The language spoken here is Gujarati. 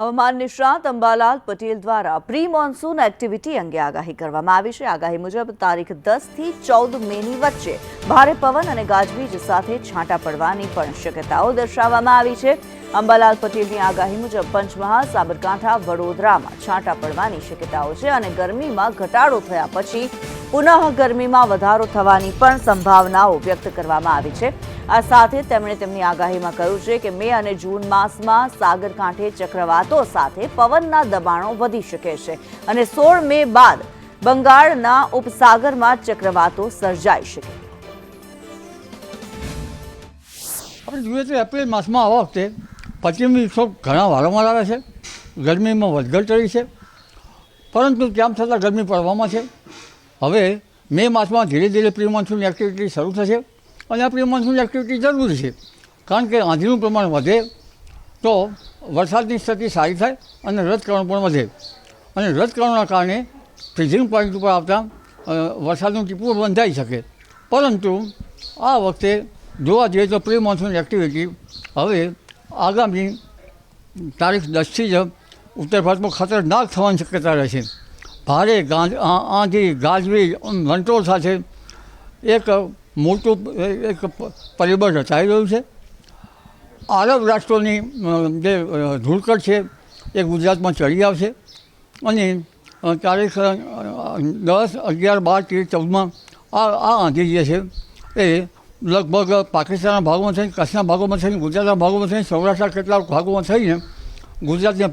હવામાન નિષ્ણાત અંબાલાલ પટેલ દ્વારા પ્રી મોન્સૂન એક્ટિવિટી અંગે આગાહી કરવામાં આવી છે. આગાહી મુજબ તારીખ દસથી ચૌદ મેની વચ્ચે ભારે પવન અને ગાજવીજ સાથે છાંટા પડવાની પણ શક્યતાઓ દર્શાવવામાં આવી છે. અંબાલાલ પટેલની આગાહી મુજબ પંચમહાલ, સાબરકાંઠા, વડોદરામાં છાંટા પડવાની શક્યતાઓ છે અને ગરમીમાં ઘટાડો થયા પછી પુનઃ ગરમીમાં વધારો થવાની પણ સંભાવનાઓ વ્યક્ત કરવામાં આવી છે. આ સાથે તેમણે તેમની આગાહીમાં કહ્યું છે કે મે અને જૂન માસમાં સાગરકાંઠે ચક્રવાતો સાથે પવનના દબાણો વધી શકે છે અને સોળ મે બાદ બંગાળના ઉપસાગરમાં ચક્રવાતો સર્જાઈ શકે. આપણે જોઈએ છીએ એપ્રિલ માસમાં આવા વખતે પશ્ચિમી વિક્ષોભ ઘણા વારંવાર આવે છે. ગરમીમાં વધઘટ રહી છે. પરંતુ તેમ છતાં ગરમી પડવામાં છે. હવે મે માસમાં ધીરે ધીરે પ્રી મોન્સૂન એક્ટિવિટી શરૂ થશે અને આ પ્રી મોન્સૂન એક્ટિવિટી જરૂરી છે. કારણ કે આંધીનું પ્રમાણ વધે તો વરસાદની સ્થિતિ સારી થાય અને રદ કરવાનું પણ વધે. અને રદ કરવાના કારણે ફ્રીઝિંગ પોઈન્ટ ઉપર આવતા વરસાદનું ટીપું બંધાઈ શકે. પરંતુ આ વખતે જોવા જઈએ તો પ્રી મોન્સૂન એક્ટિવિટી હવે આગામી તારીખ દસથી જ ઉત્તર ભારતમાં ખતરનાક થવાની શક્યતા રહે છે. ભારે આંધી ગાજવી વંટોળ સાથે એક મોટું, એક પરિબળ રચાઈ રહ્યું છે. આરબ રાષ્ટ્રોની જે ધૂળકટ છે, એ ગુજરાતમાં ચડી આવશે. અને તારીખ દસ, અગિયાર, બાર, તેર, ચૌદમાં આ આ આંધી જે છે, એ લગભગ પાકિસ્તાનના ભાગોમાં થઈને કચ્છના ભાગોમાં થઈને ગુજરાતના ભાગોમાં થઈને સૌરાષ્ટ્રના કેટલાક ભાગોમાં થઈને ગુજરાતને